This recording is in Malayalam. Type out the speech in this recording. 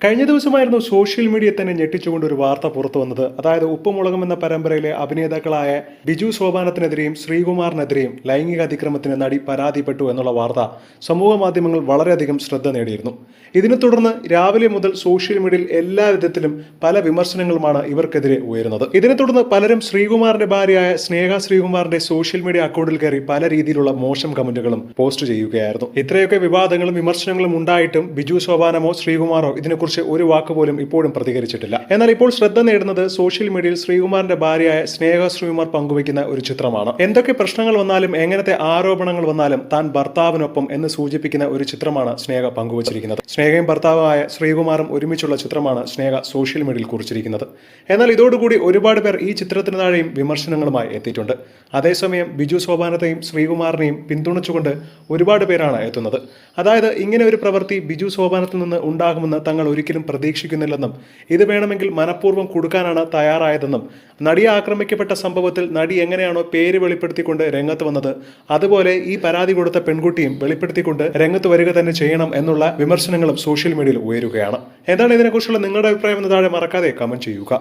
കഴിഞ്ഞ ദിവസമായിരുന്നു സോഷ്യൽ മീഡിയ തന്നെ ഞെട്ടിച്ചുകൊണ്ട് ഒരു വാർത്ത പുറത്തു വന്നത്. അതായത് ഉപ്പുമുളകം എന്ന പരമ്പരയിലെ അഭിനേതാക്കളായ ബിജു സോപാനത്തിനെതിരെയും ശ്രീകുമാറിനെതിരെയും ലൈംഗിക അതിക്രമത്തിന് നടി പരാതിപ്പെട്ടു എന്നുള്ള വാർത്ത സമൂഹ മാധ്യമങ്ങൾ വളരെയധികം ശ്രദ്ധ നേടിയിരുന്നു. ഇതിനെ തുടർന്ന് രാവിലെ മുതൽ സോഷ്യൽ മീഡിയയിൽ എല്ലാ വിധത്തിലും പല വിമർശനങ്ങളുമാണ് ഇവർക്കെതിരെ ഉയരുന്നത്. ഇതിനെ തുടർന്ന് പലരും ശ്രീകുമാറിന്റെ ഭാര്യയായ സ്നേഹ ശ്രീകുമാറിന്റെ സോഷ്യൽ മീഡിയ അക്കൗണ്ടിൽ കയറി പല രീതിയിലുള്ള മോശം കമന്റുകളും പോസ്റ്റ് ചെയ്യുകയായിരുന്നു. ഇത്രയൊക്കെ വിവാദങ്ങളും വിമർശനങ്ങളും ഉണ്ടായിട്ടും ബിജു സോപാനമോ ശ്രീകുമാറോ ഇതിനെക്കുറിച്ച് ഒരു വാക്ക് പോലും ഇപ്പോഴും പ്രതികരിച്ചിട്ടില്ല. എന്നാൽ ഇപ്പോൾ ശ്രദ്ധ നേടുന്നത് സോഷ്യൽ മീഡിയയിൽ ശ്രീകുമാറിന്റെ ഭാര്യയായ സ്നേഹ ശ്രീകുമാർ പങ്കുവയ്ക്കുന്ന ഒരു ചിത്രമാണ്. എന്തൊക്കെ പ്രശ്നങ്ങൾ വന്നാലും എങ്ങനത്തെ ആരോപണങ്ങൾ വന്നാലും താൻ ഭർത്താവിനൊപ്പം എന്ന് സൂചിപ്പിക്കുന്ന ഒരു ചിത്രമാണ് സ്നേഹ പങ്കുവച്ചിരിക്കുന്നത്. സ്നേഹയും ഭർത്താവായ ശ്രീകുമാറും ഒരുമിച്ചുള്ള ചിത്രമാണ് സ്നേഹ സോഷ്യൽ മീഡിയയിൽ കുറിച്ചിരിക്കുന്നത്. എന്നാൽ ഇതോടുകൂടി ഒരുപാട് പേർ ഈ ചിത്രത്തിന് താഴെയും വിമർശനങ്ങളുമായി എത്തിയിട്ടുണ്ട്. അതേസമയം ബിജു സോപാനത്തെയും ശ്രീകുമാറിനെയും പിന്തുണച്ചുകൊണ്ട് ഒരുപാട് പേരാണ് എത്തുന്നത്. അതായത് ഇങ്ങനെ ഒരു പ്രവൃത്തി ബിജു സോപാനത്തിൽ നിന്ന് ഉണ്ടാകുമെന്ന് തങ്ങൾ ഒരിക്കലും പ്രതീക്ഷിക്കുന്നില്ലെന്നും ഇത് വേണമെങ്കിൽ മനഃപൂർവം കൊടുക്കാനാണ് തയ്യാറായതെന്നും നടിയെ ആക്രമിക്കപ്പെട്ട സംഭവത്തിൽ നടി എങ്ങനെയാണോ പേര് വെളിപ്പെടുത്തിക്കൊണ്ട് രംഗത്ത് വന്നത് അതുപോലെ ഈ പരാതി കൊടുത്ത പെൺകുട്ടിയും വെളിപ്പെടുത്തിക്കൊണ്ട് രംഗത്ത് വരിക തന്നെ ചെയ്യണം എന്നുള്ള വിമർശനങ്ങളും സോഷ്യൽ മീഡിയയിൽ ഉയരുകയാണ്. എന്താണ് ഇതിനെക്കുറിച്ചുള്ള നിങ്ങളുടെ അഭിപ്രായം എന്ന് താഴെ മറക്കാതെ കമന്റ് ചെയ്യുക.